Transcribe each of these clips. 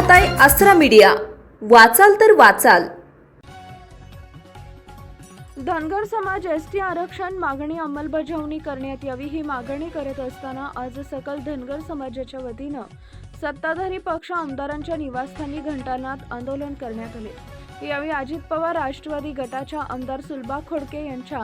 पाहताय आसरा मीडिया. वाचाल तर वाचाल. धनगर समाज एस टी आरक्षण मागणी अंमलबजावणी करण्यात यावी ही मागणी करत असताना आज सकल धनगर समाजाच्या वतीनं सत्ताधारी पक्ष आमदारांच्या निवासस्थानी घंटानाथ आंदोलन करण्यात आले. यावेळी अजित पवार राष्ट्रवादी गटाच्या आमदार सुलभा खोडके यांच्या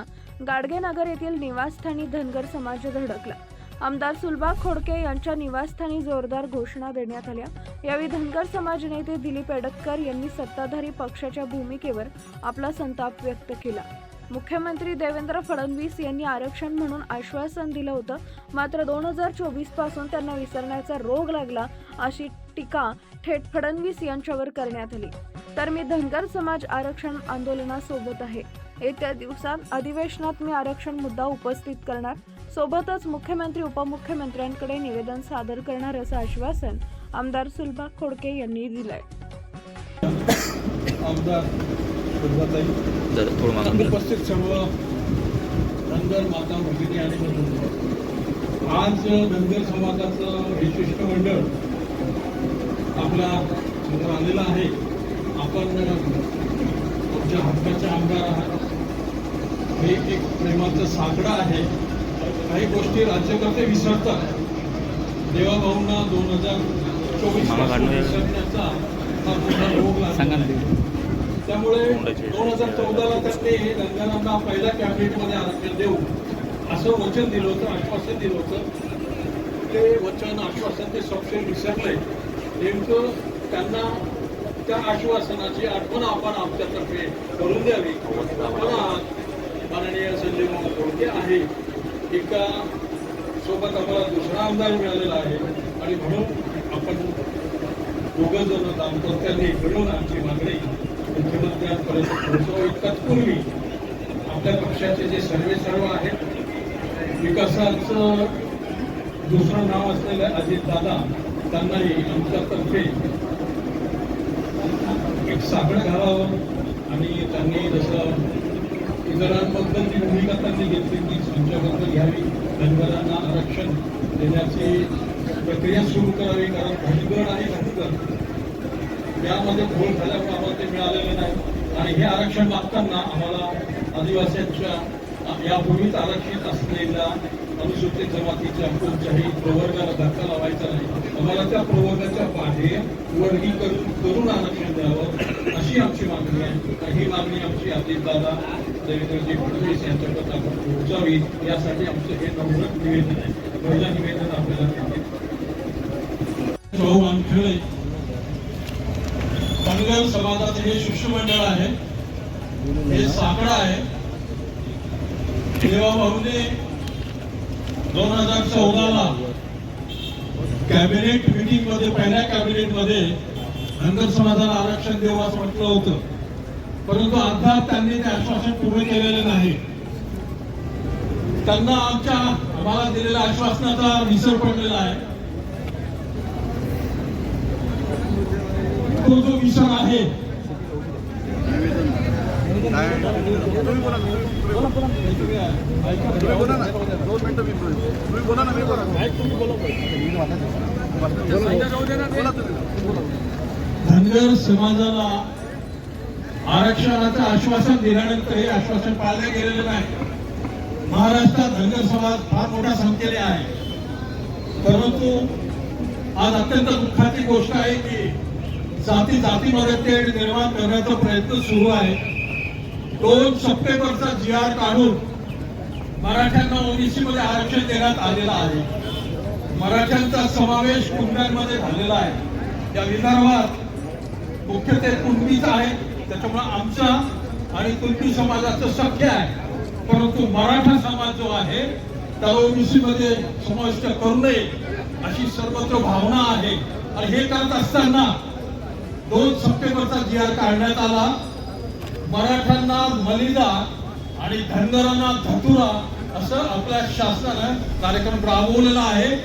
गाडगेनगर येथील निवासस्थानी धनगर समाज धडकला. आमदार सुलभा खोडके यांच्या निवासस्थानी जोरदार घोषणा देण्यात आल्या. यावेळी धनगर समाज नेते दिलीप एडतकर यांनी सत्ताधारी पक्षाच्या भूमिकेवर आपला संताप व्यक्त केला. मुख्यमंत्री देवेंद्र फडणवीस यांनी आरक्षण म्हणून आश्वासन दिलं होतं. मात्र दोन हजार चोवीसपासून त्यांना विसरण्याचा रोग लागला अशी टीका थेट फडणवीस यांच्यावर करण्यात आली. तर मी धनगर समाज आरक्षण आंदोलनासोबत आहे. येत्या दिवसात अधिवेशनात मी आरक्षण मुद्दा उपस्थित करणार. सोबतच मुख्यमंत्री उपमुख्यमंत्र्यांकडे निवेदन सादर करणार असं आश्वासन आमदार सुलभा खोडके यांनी दिलंय. आमदार सुरुवाताई जरा थोडं मागं करा. उपस्थित सर्व धनगर माता भगिनी आणि बंधू आज धनगर समाजाचं हे शिष्टमंडळ आपल्यासमोर आलेलं आहे. आपण आमच्या हक्काचे आमदार आहात. हे एक प्रेमाचं साकडं आहे. काही गोष्टी राज्यकर्ते विसरतात देवाभाऊंना दोन हजार चोवीस. विसरण्याचा हा मोठा रोग लागला. त्यामुळे. दोन हजार चौदाला त्यांनी धनगरांना पहिल्या कॅबिनेटमध्ये आरक्षण देऊ असं वचन दिलं होतं आश्वासन दिलं होतं ते वचन आश्वासन ते सपशेल विसरले नेमकं त्यांना त्या आश्वासनाची आठवण आपण आमच्यातर्फे करून द्यावी आपण आज माननीय संजय मामा आहे एका सोबत आम्हाला दुसरा आमदार मिळालेला आहे. आणि म्हणून आपण दोघं जण दाम्पत्याने मिळून आमची मागणी मुख्यमंत्र्यांपर्यंत पोहोचवावी. तत्पूर्वी आपल्या पक्षाचे जे सर्वे सर्व आहेत विकासाचं दुसरं नाव असलेले अजित दादा त्यांनाही आमच्यातर्फे एक साखळ घालावं आणि त्यांनी जसं इतरांबद्दल जी भूमिका त्यांनी घेतली ती आमच्याबद्दल घ्यावी धनगरांना आरक्षण देण्याची प्रक्रिया सुरू करावी? कारण धनगर आणि धनगर यामध्ये घोळ झाल्यामुळे आम्हाला ते मिळालेलं नाही. आणि हे आरक्षण मागताना आम्हाला आदिवासींच्या यापूर्वीच आरक्षित असलेल्या अनुसूचित जमातीच्या कोणत्याही प्रवर्गाला धक्का लावायचा नाही. आम्हाला त्या प्रवर्गाच्या बाहेर वर्गीकरण करून आरक्षण द्यावं. अशी मागणी आहे. आणि ही मागणी आमची अजित दादा देवेंद्रजी फडणवीस यांच्याकडे आपण पोहोचावी यासाठी आमचं हे नम्र निवेदन आहे. पहिलं निवेदन आपल्याला चौहान खेळे धनगर समाजाचे हे शिष्टमंडळ आहे. हे साकडा आहे. तेव्हा भाऊने दोन हजार चौदाला कॅबिनेट मिटिंगमध्ये पहिल्या कॅबिनेटमध्ये धनगर समाजाला आरक्षण देऊ असं म्हटलं होतं. परंतु अद्याप त्यांनी ते आश्वासन पूर्ण केलेलं नाही. त्यांना आमच्या आम्हाला दिलेल्या आश्वासनाचा विसर पडलेला आहे. तो जो विषय आहे धनगर समाजाला आरक्षणाचं आश्वासन दिल्यानंतर हे आश्वासन पाळलं गेलेलं नाही. महाराष्ट्रात धनगर समाज फार मोठा संख्येने आहे. परंतु आज अत्यंत दुःखाची गोष्ट आहे की जाती जातीमध्ये ते निर्माण करण्याचा प्रयत्न सुरू आहे. दोन सप्टेंबरचा जी आर काढून मराठ्यांना ओबीसी मध्ये आरक्षण देण्यात आलेलं आहे. मराठ्यांचा समावेश कुंड्यांमध्ये झालेला आहे. या विदर्भात मुख्य ते आहे. त्याच्यामुळे आमचा आणि कुणबी समाजाचं शक्य आहे. परंतु मराठा समाज जो आहे त्याला ओबीसी मध्ये समाविष्ट करू नये अशी सर्वत्र भावना आहे. आणि हे करत असताना दोन सप्टेंबरचा जी आर काढण्यात आला. मराठ्यांना मलिदा आणि धनगरांना धतुरा असं आपल्या शासनानं कार्यक्रम राबवलेला आहे.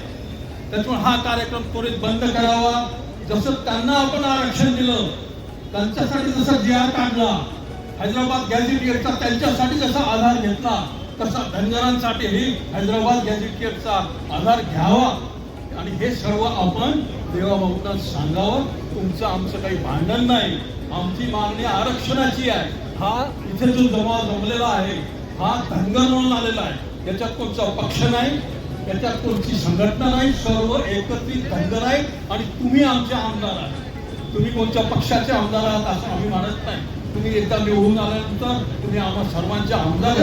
त्याच्यामुळे हा कार्यक्रम त्वरित बंद करावा. जसं त्यांना आपण आरक्षण दिलं त्यांच्यासाठी जसा जे आर काढला हैदराबाद गॅझेटियरचा त्यांच्यासाठी जसा आधार घेतला तसा धनगरांसाठीही हैदराबाद गॅझेटियरचा आधार घ्यावा. आणि हे सर्व आपण देवाभाऊंना सांगावं. तुमचं आमचं काही भांडण नाही. आमची मागणी आरक्षणाची आहे. हा इथे जो जमाव जमलेला आहे हा धनगर म्हणून आलेला आहे. याच्यात कोणचा पक्ष नाही याच्यात कोणची संघटना नाही. सर्व एकत्रित धनगर आहे. आणि तुम्ही आमचे आमदार आहात. तुम्ही कोणत्या पक्षाचे आमदार आहात असं आम्ही मानत नाही. तुम्ही एकदा निवडून आल्यानंतर तुम्ही आम्हा सर्वांचे आमदार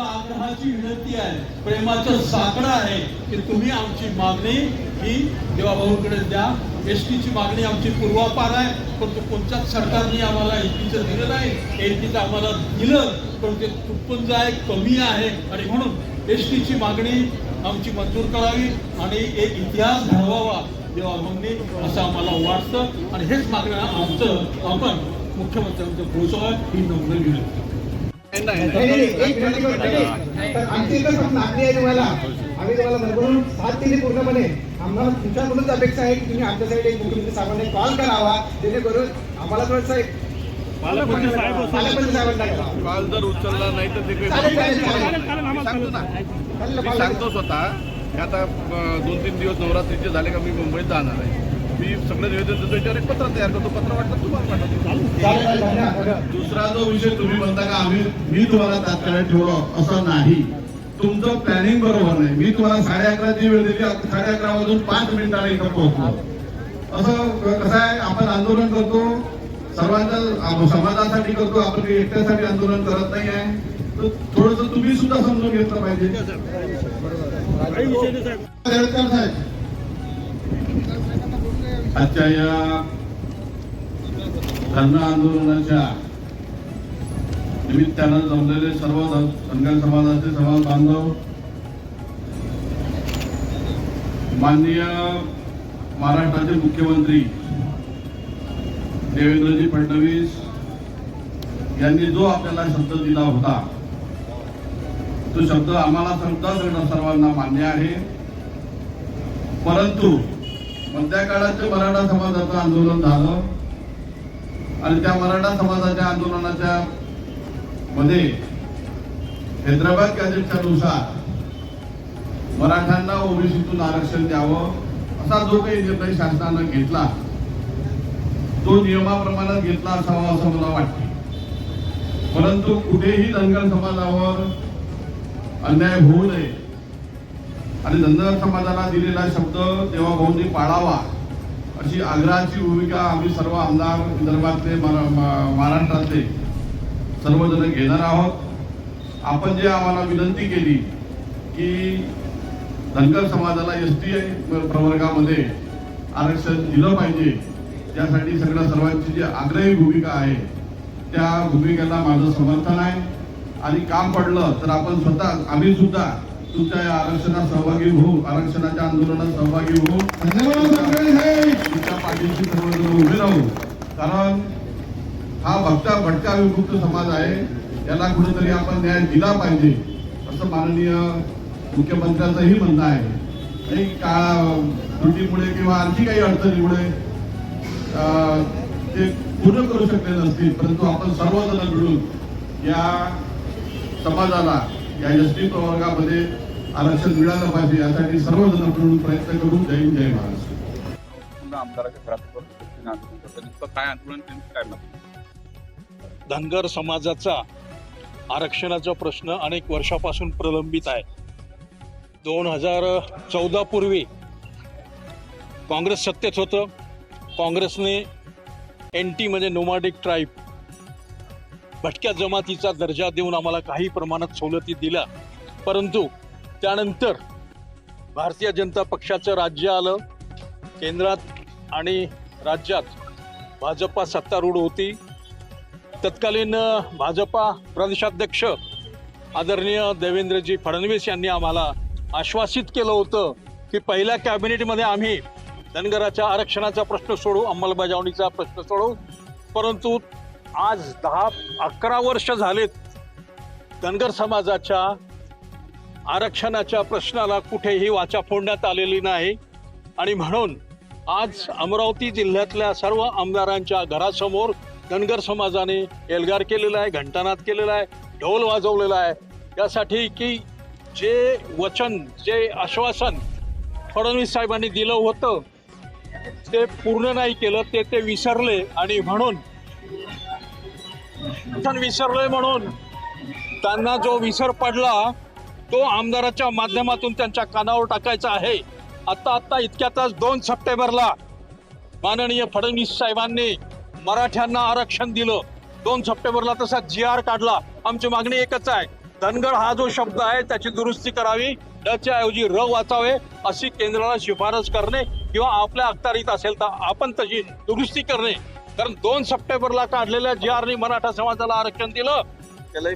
आग्रहाची विनंती आहे प्रेमाचं साकडं आहे की तुम्ही आमची मागणी ही देवाभाऊकडे द्या. एस टीची मागणी आमची पूर्वापार आहे पण तो कोणत्याच सरकारने आम्हाला एस टीचं दिलं नाही. एस टीचं आम्हाला दिलं पण ते तुटपुंज आहे कमी आहे. आणि म्हणून एस टीची मागणी आमची मंजूर करावी आणि एक इतिहास घडवावा. देवाभाऊंनी असं आम्हाला वाटतं. आणि हेच मागणं आमचं आपण मुख्यमंत्र्यांचं पोहोचवा ही नम्र घेऊ एक तर आमची एकच मागणी आहे तुम्हाला आम्ही तुम्हाला भरभरून साथ दिली पूर्णपणे आम्हाला तुमच्याकडूनच अपेक्षा आहे की तुम्ही आमच्यासाठी एक मुख्यमंत्री साहेबांना कॉल करावा जेणेकरून आम्हाला थोडंसं एक कॉल जर उचलला नाही तर ते काही सांगतो स्वतः की आता दोन तीन दिवस नवरात्रीचे झाले का मी मुंबईत जाणार आहे. मी सगळं निवेदन देतो याच्यावर एक पत्र तयार करतो पत्र वाटलं तुम्हाला. दुसरा जो विषय तुम्ही म्हणता का आम्ही मी तुम्हाला तात्काळ ठेवलो असं नाही. तुमचं प्लॅनिंग बरोबर नाही. मी तुम्हाला साडे अकराची वेळ दिली साडे अकरा वाजून पाच मिनिटाला इथं पोहोचलो. असं कसं आहे आपण आंदोलन करतो सर्वांचा समाजासाठी करतो आपण एकट्यासाठी आंदोलन करत नाही आहे. तर थोडस तुम्ही सुद्धा समजून घेतलं पाहिजे. साहेब आजच्या या धरणा आंदोलनाच्या निमित्तानं जमलेले सर्व धनगर समाजाचे समाज बांधव माननीय महाराष्ट्राचे मुख्यमंत्री देवेंद्रजी फडणवीस यांनी जो आपल्याला शब्द दिला होता तो शब्द आम्हाला सुद्धा सगळं सर्वांना मान्य आहे. परंतु मधल्या काळात मराठा समाजाचं आंदोलन झालं आणि त्या मराठा समाजाच्या आंदोलनाच्या मध्ये हैदराबाद गॅजेटच्यानुसार मराठ्यांना ओबीसीतून आरक्षण द्यावं असा जो काही निर्णय शासनानं घेतला तो नियमाप्रमाणे घेतला असावा असं मला वाटते. परंतु कुठेही धनगर समाजावर अन्याय होऊ नये आणि धनगर समाजाला दिलेला शब्द देवाभाऊंनी पाळावा अशी आग्रहाची भूमिका आम्ही सर्व आमदार विदर्भातले मरा- महाराष्ट्रातले सर्वजण घेणार आहोत. आपण जे आम्हाला विनंती केली की धनगर समाजाला एस टी प्रवर्गामध्ये आरक्षण दिलं पाहिजे त्यासाठी सगळ्या सर्वांची जी आग्रही भूमिका आहे त्या भूमिकेला माझं समर्थन आहे. आणि काम पडलं तर आपण स्वतः आम्ही सुद्धा तुमच्या या आरक्षणात सहभागी होऊ आरक्षणाच्या आंदोलनात सहभागी होऊ. तुमच्या पाठीशी सर्वजण उभे राहू. कारण हा भक्ता भटका विमुक्त समाज आहे याला कुठेतरी आपण न्याय दिला पाहिजे असं माननीय मुख्यमंत्र्यांचंही म्हणणं आहे. काही काळा त्रुटीमुळे किंवा आणखी काही अडचणीमुळे ते पूर्ण करू शकले नसतील परंतु आपण सर्वजण मिळून या समाजाला या एस टी प्रवर्गामध्ये आरक्षण मिळालं पाहिजे यासाठी सर्वजण मिळून प्रयत्न करून जय जय महाराष्ट्र. काय आंदोलन? धनगर समाजाचा आरक्षणाचा प्रश्न अनेक वर्षापासून प्रलंबित आहे. दोन हजार चौदा पूर्वी काँग्रेस सत्तेत होतं. काँग्रेसने एन टी म्हणजे नोमॅडिक ट्राईब भटक्या जमातीचा दर्जा देऊन आम्हाला काही प्रमाणात सवलती दिल्या. परंतु त्यानंतर भारतीय जनता पक्षाचं राज्य आलं केंद्रात आणि राज्यात भाजपा सत्तारूढ होती. तत्कालीन भाजपा प्रदेशाध्यक्ष आदरणीय देवेंद्रजी फडणवीस यांनी आम्हाला आश्वासित केलं होतं की पहिल्या कॅबिनेटमध्ये आम्ही धनगराच्या आरक्षणाचा प्रश्न सोडू अंमलबजावणीचा प्रश्न सोडू. परंतु आज दहा अकरा वर्ष झालेत धनगर समाजाच्या आरक्षणाच्या प्रश्नाला कुठेही वाचा फोडण्यात आलेली नाही. आणि म्हणून आज अमरावती जिल्ह्यातल्या सर्व आमदारांच्या घरासमोर धनगर समाजाने एल्गार केलेला आहे घंटानाद केलेला आहे ढोल वाजवलेला आहे. यासाठी की जे वचन जे आश्वासन फडणवीस साहेबांनी दिलं होतं ते पूर्ण नाही केलं ते ते विसरले आणि म्हणून विसरले म्हणून त्यांना जो विसर पडला तो आमदाराच्या माध्यमातून त्यांच्या कानावर टाकायचा आहे. आत्ता आत्ता इतक्या इतक्यातच दोन सप्टेंबरला माननीय फडणवीस साहेबांनी मराठ्यांना आरक्षण दिलं. दोन सप्टेंबरला तसा जी आर काढला. आमची मागणी एकच आहे. धनगर हा जो शब्द आहे त्याची दुरुस्ती करावी. डच्या ऐवजी र वाचावे अशी केंद्राला शिफारस करणे किंवा आपल्या अखत्यारीत असेल तर आपण तशी दुरुस्ती करणे. कारण दोन सप्टेंबरला काढलेल्या जी आरनी मराठा समाजाला आरक्षण दिलं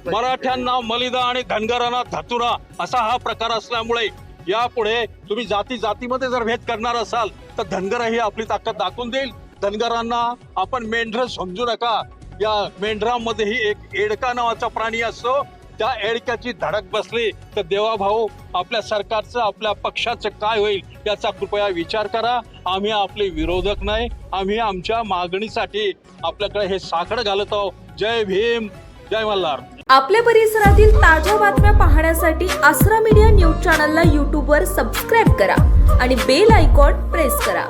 मराठ्यांना मलिदा आणि धनगरांना धतुरा असा हा प्रकार असल्यामुळे यापुढे तुम्ही जाती जातीमध्ये जर भेद करणार असाल तर धनगरही आपली ताकद दाखवून देईल. धनगरांना आपण मेंढर समजू नका. या मेंढरांमध्येही एक एडका नावाचा प्राणी असतो. त्या एडक्याची धडक बसली तर देवाभाऊ आपल्या सरकारचं आपल्या पक्षाचं काय होईल याचा कृपया विचार करा. आम्ही आपले विरोधक नाही आम्ही आमच्या मागणीसाठी आपल्याकडे हे साखर घालत आहोत. जय भीम जय मल्हार. आपल्या परिसरातील ताज्या बातम्या पाहण्यासाठी आसरा मीडिया न्यूज चॅनलला यूट्यूबवर सबस्क्राईब करा आणि बेल आयकॉन प्रेस करा.